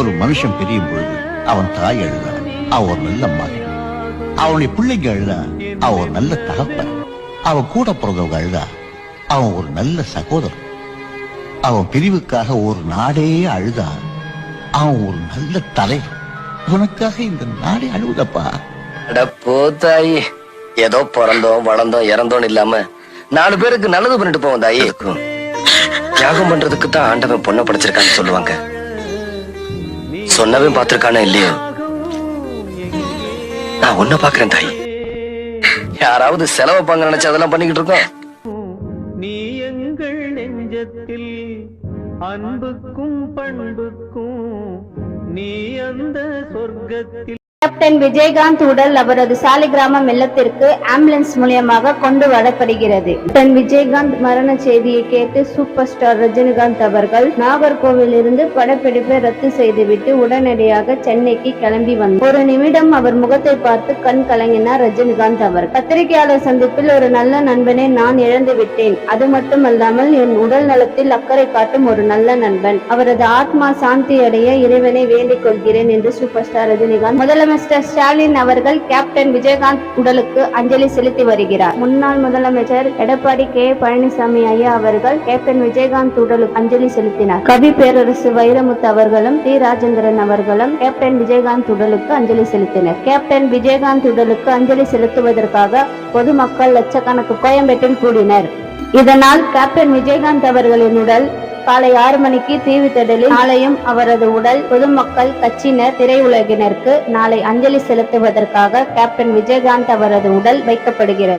ஒரு மனுஷன் பிரியும் பொழுது அவன் தாய் அழுதா அவன் ஒரு நல்ல மகன் அவனுடைய பிள்ளைங்க அழுதா அவன் ஒரு நல்ல தகப்பன். அவன் கூட பிறந்தவங்க அழுதா அவன் ஒரு நல்ல சகோதரன். அவன் பிரிவுக்காக ஒரு நாடே அழுதா அவன் ஒரு நல்ல தலைவர் உனக்காக இந்த நாடே அழுவுதப்பா அட போ தாயி. ஏதோ பிறந்தோம் வளர்ந்தோம் இறந்தோம் இல்லாம நாலு பேருக்கு நல்லது பண்ணிட்டு போவோம் தாயி. தியாகம் பண்றதுக்கு தான் ஆண்டவன் பொண்ணை படைச்சிருக்கான்னு சொல்லுவாங்க. சொன்னவன் பாத்திருக்கானே இல்லையோ? நான் ஒன்ன பாக்குறேன் தாய். யாராவது செலவு பங்கு நினைச்சு அதெல்லாம் பண்ணிக்கிட்டு இருக்கோம். நீ எங்கள் நெஞ்சத்தில் அன்புக்கும் பண்புக்கும் நீ அந்த சொர்க்கத்தில் கேப்டன் விஜயகாந்த் உடல் அவரது சாலிகிராமம் இல்லத்திற்கு ஆம்புலன்ஸ் மூலியமாக கொண்டு வரப்படுகிறது. கேப்டன் விஜயகாந்த் மரண செய்தியை கேட்டு சூப்பர் ஸ்டார் ரஜினிகாந்த் அவர்கள் நாகர்கோவில் இருந்து படப்பிடிப்பை ரத்து செய்துவிட்டு உடனடியாக சென்னைக்கு கிளம்பி வந்தார் ஒரு நிமிடம் அவர் முகத்தை பார்த்து கண் கலங்கினார் ரஜினிகாந்த் அவர் பத்திரிகையாளர் சந்திப்பில் ஒரு நல்ல நண்பனை நான் இழந்து விட்டேன். அது மட்டுமல்லாமல் என் உடல் நலத்தில் அக்கறை காட்டும் ஒரு நல்ல நண்பன். அவரது ஆத்மா சாந்தி அடைய இறைவனை வேண்டிக் கொள்கிறேன் என்று சூப்பர் ஸ்டார் ரஜினிகாந்த் முதலமைச்சர் முதலமைச்சர் ஸ்டாலின் அவர்கள் கேப்டன் விஜயகாந்த் உடலுக்கு அஞ்சலி செலுத்தி வருகிறார். முன்னாள் முதலமைச்சர் எடப்பாடி கே. பழனிசாமி ஐயா அவர்கள் கேப்டன் விஜயகாந்த் உடலுக்கு அஞ்சலி செலுத்தினார். கவி பேரரசு வைரமுத்து அவர்களும் டி. ராஜேந்திரன் அவர்களும் கேப்டன் விஜயகாந்த் உடலுக்கு அஞ்சலி செலுத்தினர். கேப்டன் விஜயகாந்த் உடலுக்கு அஞ்சலி செலுத்துவதற்காக பொதுமக்கள் லட்சக்கணக்கு கோயம்பேட்டில் கூடினர். இதனால் கேப்டன் விஜயகாந்த் அவர்களின் உடல் காலை ஆறு மணிக்கு தீவுத்திடலில் நாளையும் அவரது உடல் பொதுமக்கள் கட்சியினர் திரையுலகினருக்கு நாளை அஞ்சலி செலுத்துவதற்காக கேப்டன் விஜயகாந்த் அவரது உடல் வைக்கப்படுகிறது.